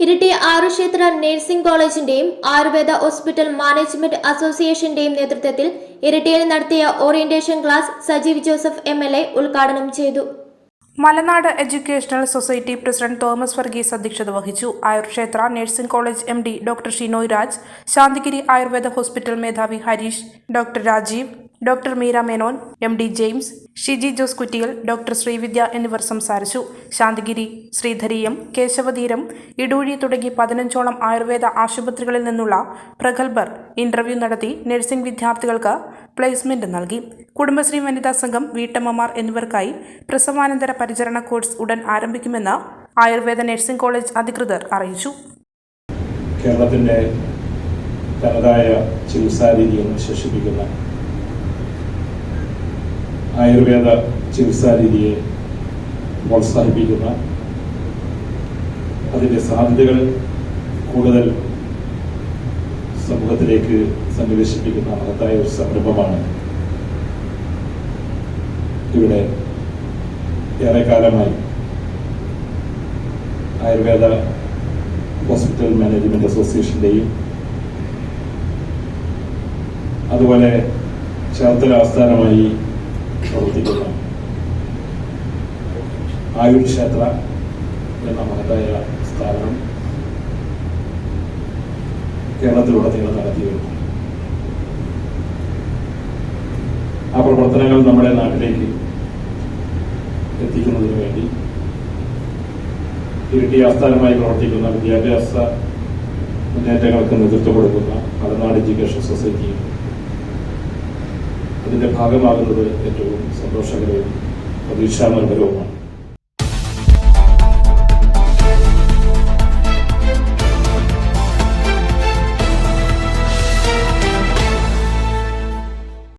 Iritty ആറുക്ഷേത്ര nursing കോളേജിന്റെയും Ayurveda hospital management അസോസിയേഷന്റെയും നേതൃത്വത്തിൽ ഇരിട്ടിയിൽ നടത്തിയ orientation class Sajeev Joseph M L A ഉദ്ഘാടനം ചെയ്തു. Malanad educational society president Thomas Varghese അധ്യക്ഷത വഹിച്ചു. Ayurkshetra nursing college M D doctor Shinoy Raj Santhigiri Ayurveda hospital മേധാവി Harish doctor Rajeev doctor Meera Menon M D James Shiji Jose Kuttiyal doctor Sreevidya എന്നിവർ സംസാരിച്ചു. ശാന്തിഗിരി ശ്രീധരീയം കേശവതീരം ഇടൂഴി തുടങ്ങി പതിനഞ്ചോളം ആയുർവേദ ആശുപത്രികളിൽ നിന്നുള്ള പ്രഗത്ഭർ ഇന്റർവ്യൂ നടത്തി നഴ്സിംഗ് വിദ്യാർത്ഥികൾക്ക് പ്ലേസ്മെന്റ് നൽകി. കുടുംബശ്രീ വനിതാ സംഘം വീട്ടമ്മമാർ എന്നിവർക്കായി പ്രസവാനന്തര പരിചരണ കോഴ്സ് ഉടൻ ആരംഭിക്കുമെന്ന് ആയുർവേദ നഴ്സിംഗ് കോളേജ് അധികൃതർ അറിയിച്ചു. കേരളത്തിന്റെ തനതായ ചികിത്സാരീതിയെ വിശേഷിപ്പിക്കുന്ന ആയുർവേദ ചികിത്സാ രീതിയെ പ്രോത്സാഹിപ്പിക്കുന്ന അതിന്റെ സാധ്യതകൾ കൂടുതൽ സമൂഹത്തിലേക്ക് സന്നിവേശിപ്പിക്കുന്ന മഹത്തായ ഒരു സംരംഭമാണ് ഇവിടെ ഏറെക്കാലമായി ആയുർവേദ ഹോസ്പിറ്റൽ മാനേജ്മെന്റ് അസോസിയേഷന്റെയും അതുപോലെ ചേർത്തല ആസ്ഥാനമായി പ്രവർത്തിക്കുന്ന. ആയുർ ക്ഷേത്ര എന്ന മഹത്തായ സ്ഥാപനം കേരളത്തിലുടനീളം നടത്തി വരുന്നു ആ പ്രവർത്തനങ്ങൾ നമ്മുടെ നാട്ടിലേക്ക് എത്തിക്കുന്നതിന് വേണ്ടി ഇരിട്ടി ആസ്ഥാനമായി പ്രവർത്തിക്കുന്ന വിദ്യാഭ്യാസ മുന്നേറ്റങ്ങൾക്ക് നേതൃത്വം കൊടുക്കുന്ന മലനാട് എഡ്യൂക്കേഷൻ സൊസൈറ്റിയും അതിന്റെ ഭാഗമാകുന്നത് ഏറ്റവും സന്തോഷകരവും പ്രതീക്ഷാനിർഭരവുമാണ്